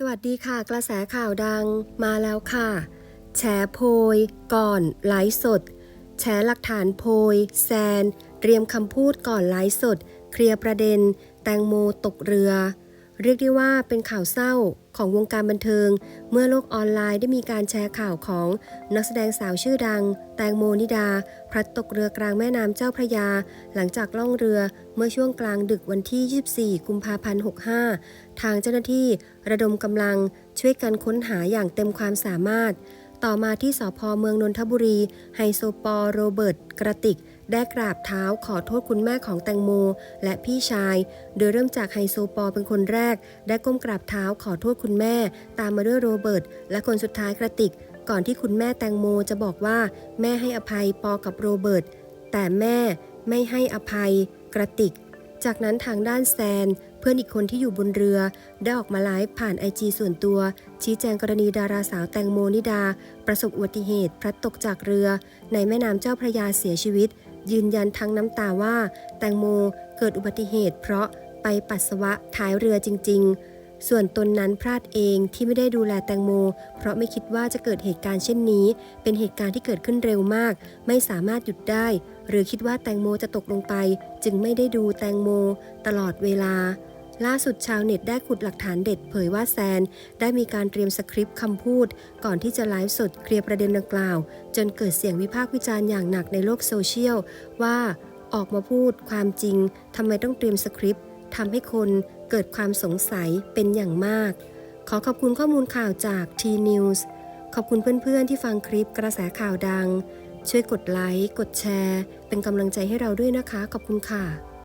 สวัสดีค่ะ กระแสข่าวดังมาแล้วค่ะ แฉโพย ก่อนไลฟ์สด แฉหลักฐานโพย แซน เตรียมคำพูดก่อนไลฟ์สด เคลียร์ประเด็น แตงโมตกเรือ เรียกได้ว่าเป็นข่าวเศร้าของวงการบันเทิง เมื่อโลกออนไลน์ได้มีการแชร์ข่าวของนักแสดงสาวชื่อดัง แตงโมนิดา พลัดตกเรือกลางแม่น้ำเจ้าพระยา หลังจากล่องเรือเมื่อช่วงกลางดึกวันที่ 24 กุมภาพันธ์ 65 ทางเจ้าหน้าที่ระดมกำลังช่วยกันค้นหาอย่างเต็มความสามารถ ต่อมาที่สพเมืองนนทบุรี ไฮโซปอโรเบิร์ตกระติก ได้กราบเท้าขอโทษคุณแม่ของแตงโม และพี่ชาย โดยเริ่มจากไฮโซปอเป็นคนแรก ได้ก้มกราบเท้าขอโทษคุณแม่ ตามมาด้วยโรเบิร์ตและคนสุดท้ายกระติก ก่อนที่คุณแม่แตงโมจะบอกว่า แม่ให้อภัยปอกับโรเบิร์ตแต่แม่ไม่ให้อภัย กระติก จากนั้นทางด้านแซน เพื่อนอีกคนที่อยู่บนเรือ ได้ออกมาไลฟ์ผ่านไอจีส่วนตัว ชี้แจงกรณีดาราสาวแตงโมนิดา ประสบอุบัติเหตุพลัดตกจากเรือ ในแม่น้ำเจ้าพระยาเสียชีวิต ยืนยันทั้งน้ำตาว่า แตงโมเกิดอุบัติเหตุ เพราะไปปัสสาวะท้ายเรือจริง ๆ ส่วนตนนั้นพลาดเองที่ไม่ได้ดูแลแตงโม เพราะไม่คิดว่าจะเกิดเหตุการณ์เช่นนี้ เป็นเหตุการณ์ที่เกิดขึ้นเร็วมาก ไม่สามารถหยุดได้ หรือคิดว่าแตงโมจะตกลงไป จึงไม่ได้ดูแตงโม ตลอดเวลา ล่าสุดชาวเน็ตได้ขุดหลักฐานเด็ดเผยว่าแซน ได้มีการเตรียมสคริปต์คำพูด ก่อนที่จะไลฟ์สดเคลียร์ประเด็นดังกล่าว จนเกิดเสียงวิพากษ์วิจารณ์อย่างหนักในโลกโซเชียล ว่าออกมาพูดความจริงทำไมต้องเตรียมสคริปต์ทำให้คนเกิดความสงสัยเป็นอย่างมาก ขอขอบคุณข้อมูลข่าวจาก T-News ขอบคุณเพื่อนๆที่ฟังคลิปกระแสข่าวดัง ช่วยกดไลค์กดแชร์ เป็นกำลังใจให้เราด้วยนะคะ ขอบคุณค่ะ